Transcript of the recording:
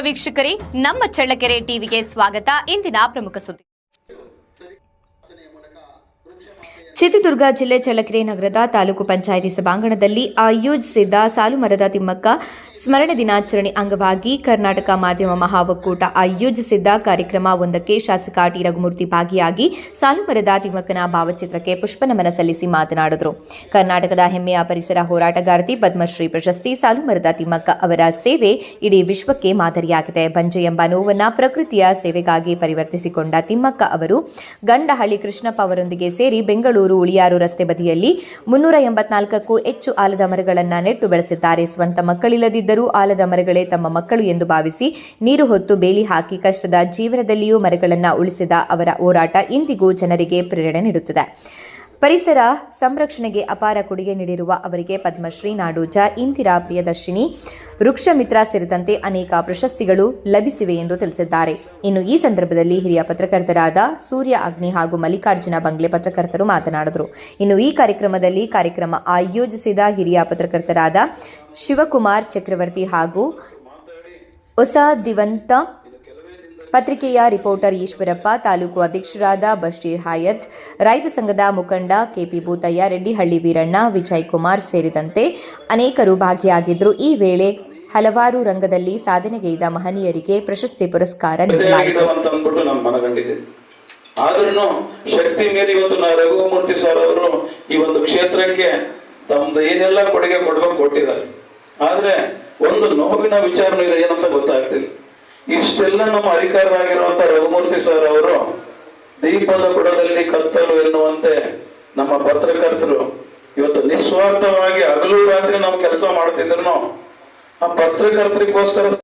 ವೀಕ್ಷಕರೇ, ನಮ್ಮ ಚಳ್ಳಕೆರೆ ಟಿವಿಗೆ ಸ್ವಾಗತ. ಇಂದಿನ ಪ್ರಮುಖ ಸುದ್ದಿ. ಚಿತ್ರದುರ್ಗ ಜಿಲ್ಲೆ ಚಳ್ಳಕೆರೆ ನಗರದ ತಾಲೂಕು ಪಂಚಾಯಿತಿ ಸಭಾಂಗಣದಲ್ಲಿ ಆಯೋಜಿಸಿದ್ದ ಸಾಲು ಮರದ ತಿಮ್ಮಕ್ಕ ಸ್ಮರಣೆ ದಿನಾಚರಣೆ ಅಂಗವಾಗಿ ಕರ್ನಾಟಕ ಮಾಧ್ಯಮ ಮಹಾ ಒಕ್ಕೂಟ ಆಯೋಜಿಸಿದ್ದ ಕಾರ್ಯಕ್ರಮ ಒಂದಕ್ಕೆ ಶಾಸಕ ಟಿ ರಘುಮೂರ್ತಿ ಭಾಗಿಯಾಗಿ ಸಾಲುಮರದ ತಿಮ್ಮಕ್ಕನ ಭಾವಚಿತ್ರಕ್ಕೆ ಪುಷ್ಪನಮನ ಸಲ್ಲಿಸಿ ಮಾತನಾಡಿದರು. ಕರ್ನಾಟಕದ ಹೆಮ್ಮೆಯ ಪರಿಸರ ಹೋರಾಟಗಾರತಿ ಪದ್ಮಶ್ರೀ ಪ್ರಶಸ್ತಿ ಸಾಲುಮರದ ತಿಮ್ಮಕ್ಕ ಅವರ ಸೇವೆ ಇಡೀ ವಿಶ್ವಕ್ಕೆ ಮಾದರಿಯಾಗಿದೆ. ಬಂಜೆ ಎಂಬ ನೋವನ್ನು ಪ್ರಕೃತಿಯ ಸೇವೆಗಾಗಿ ಪರಿವರ್ತಿಸಿಕೊಂಡ ತಿಮ್ಮಕ್ಕ ಅವರು ಗಂಡಹಳ್ಳಿ ಕೃಷ್ಣಪ್ಪ ಅವರೊಂದಿಗೆ ಸೇರಿ ಬೆಂಗಳೂರು ಉಳಿಯಾರು ರಸ್ತೆ ಬದಿಯಲ್ಲಿ ಮುನ್ನೂರ ಎಂಬತ್ನಾಲ್ಕಕ್ಕೂ ಹೆಚ್ಚು ಆಲದ ಮರಗಳನ್ನು ನೆಟ್ಟು ಬೆಳೆಸಿದ್ದಾರೆ. ಸ್ವಂತ ಮಕ್ಕಳಿಲ್ಲದಿದ್ದರೂ ಆಲದ ಮರಗಳೇ ತಮ್ಮ ಮಕ್ಕಳು ಎಂದು ಭಾವಿಸಿ ನೀರು ಹೊತ್ತು ಬೇಲಿ ಹಾಕಿ ಕಷ್ಟದ ಜೀವನದಲ್ಲಿಯೂ ಮರಗಳನ್ನು ಉಳಿಸಿದ ಅವರ ಹೋರಾಟ ಇಂದಿಗೂ ಜನರಿಗೆ ಪ್ರೇರಣೆ ನೀಡುತ್ತದೆ. ಪರಿಸರ ಸಂರಕ್ಷಣೆಗೆ ಅಪಾರ ಕೊಡುಗೆ ನೀಡಿರುವ ಅವರಿಗೆ ಪದ್ಮಶ್ರೀ, ನಾಡೋಜ, ಇಂದಿರಾ ಪ್ರಿಯದರ್ಶಿನಿ ವೃಕ್ಷ ಮಿತ್ರ ಸೇರಿದಂತೆ ಅನೇಕ ಪ್ರಶಸ್ತಿಗಳು ಲಭಿಸಿವೆ ಎಂದು ತಿಳಿಸಿದ್ದಾರೆ. ಇನ್ನು ಈ ಸಂದರ್ಭದಲ್ಲಿ ಹಿರಿಯ ಪತ್ರಕರ್ತರಾದ ಸೂರ್ಯ ಅಗ್ನಿ ಹಾಗೂ ಮಲ್ಲಿಕಾರ್ಜುನ ಬಂಗ್ಲೆ ಪತ್ರಕರ್ತರು ಮಾತನಾಡಿದರು. ಇನ್ನು ಈ ಕಾರ್ಯಕ್ರಮದಲ್ಲಿ ಕಾರ್ಯಕ್ರಮ ಆಯೋಜಿಸಿದ ಹಿರಿಯ ಪತ್ರಕರ್ತರಾದ ಶಿವಕುಮಾರ್ ಚಕ್ರವರ್ತಿ ಹಾಗೂ ಹೊಸ ದಿವಂತ ಪತ್ರಿಕೆಯ ರಿಪೋರ್ಟರ್ ಈಶ್ವರಪ್ಪ ತಾಲೂಕು ಅಧ್ಯಕ್ಷರಾದ ಬಶೀರ್ ಹಾಯತ್ ರೈತ ಸಂಘದ ಮುಖಂಡ ಕೆಪಿ ಭೂತಯ್ಯ ರೆಡ್ಡಿಹಳ್ಳಿ ವೀರಣ್ಣ ವಿಜಯ್ ಕುಮಾರ್ ಸೇರಿದಂತೆ ಅನೇಕರು ಭಾಗಿಯಾಗಿದ್ದರು ಈ ವೇಳೆ ಹಲವಾರು ರಂಗದಲ್ಲಿ ಸಾಧನೆಗೈದ ಮಹನೀಯರಿಗೆ ಪ್ರಶಸ್ತಿ ಪುರಸ್ಕಾರ ನೀಡಲಾಯಿತು. ಆದ್ರೂ ಶಕ್ತಿ ಮೀರಿ ಇವತ್ತು ನಾ ರಘುಮೂರ್ತಿ ಸರ್ ಅವರು ಈ ಒಂದು ಕ್ಷೇತ್ರಕ್ಕೆ ತಮ್ದು ಏನೆಲ್ಲ ಕೊಡುಗೆ ಕೊಡ್ಬೇಕು ಕೊಟ್ಟಿದ್ದಾರೆ. ಆದ್ರೆ ಒಂದು ನೋವಿನ ವಿಚಾರನೂ ಇದೆ ಏನಂತ ಗೊತ್ತಾಗ್ತಿಲ್ಲ. ಇಷ್ಟೆಲ್ಲ ನಮ್ಮ ಅಧಿಕಾರರಾಗಿರುವಂತ ರಘುಮೂರ್ತಿ ಸರ್ ಅವರು ದೀಪದ ಬುಡದಲ್ಲಿ ಕತ್ತಲು ಎನ್ನುವಂತೆ ನಮ್ಮ ಪತ್ರಕರ್ತರು ಇವತ್ತು ನಿಸ್ವಾರ್ಥವಾಗಿ ಹಗಲು ರಾತ್ರಿ ನಾವು ಕೆಲಸ ಮಾಡ್ತಿದ್ರು. ಆ ಪತ್ರಕರ್ತರಿಗೋಸ್ಕರ